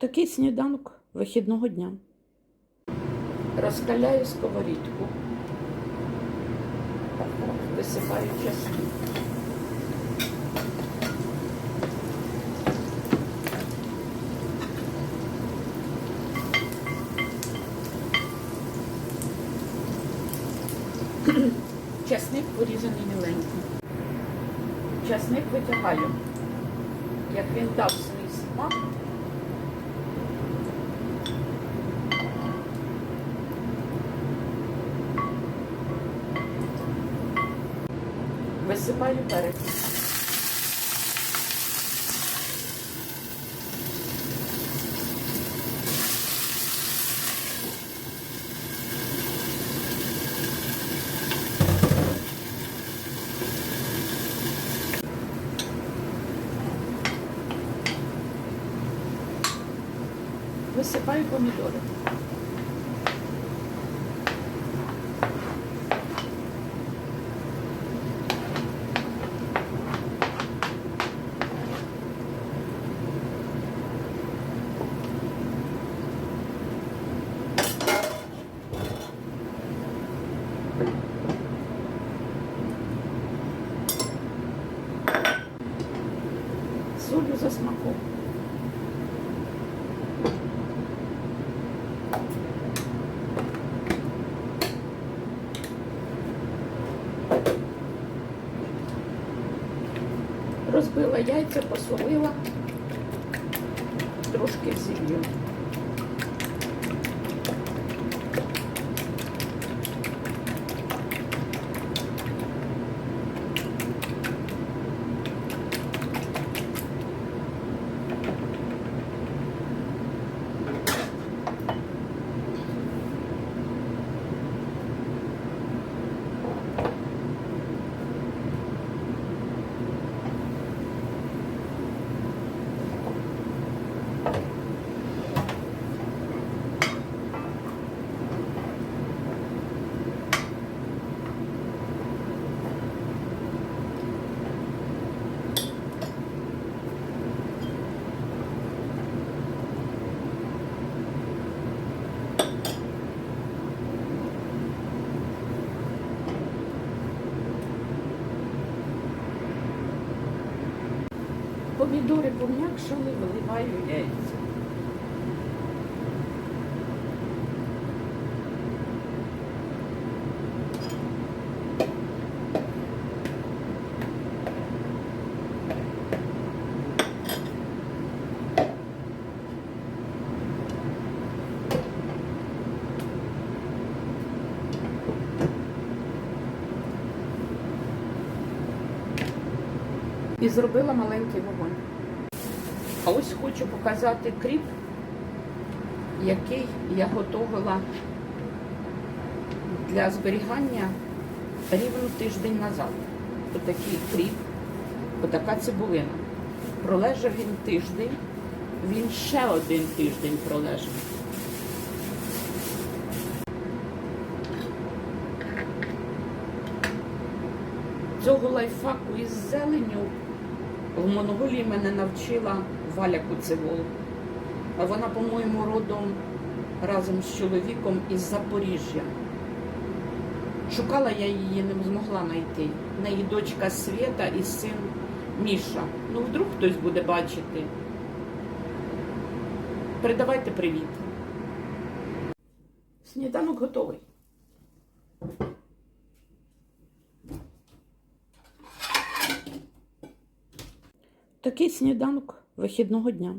Такий сніданок вихідного дня. Розкаляю сковорідку, висипаю чеснок. Часник порізаний міленький. Часник витягаю. Як він дав свій смак, висипаю перець. Висипаю помідори. Солю за смаком. Розбила яйця, посолила, трошки зіллю. Помідори пом'якшали, виливаю яйця. І зробила маленький вогонь. А ось хочу показати кріп, який я готувала для зберігання рівно тиждень назад. Отакий кріп, отака цибулина. Пролежав він тиждень, він ще один тиждень пролежав. Цього лайфхаку із зеленю в Монголії мене навчила Валя Куцевол. Вона, по-моєму, родом разом з чоловіком із Запоріжжя. Шукала я її, не змогла знайти. В неї дочка Свєта і син Міша. Ну, вдруг хтось буде бачити. Передавайте привіт. Сніданок готовий. Такий сніданок вихідного дня.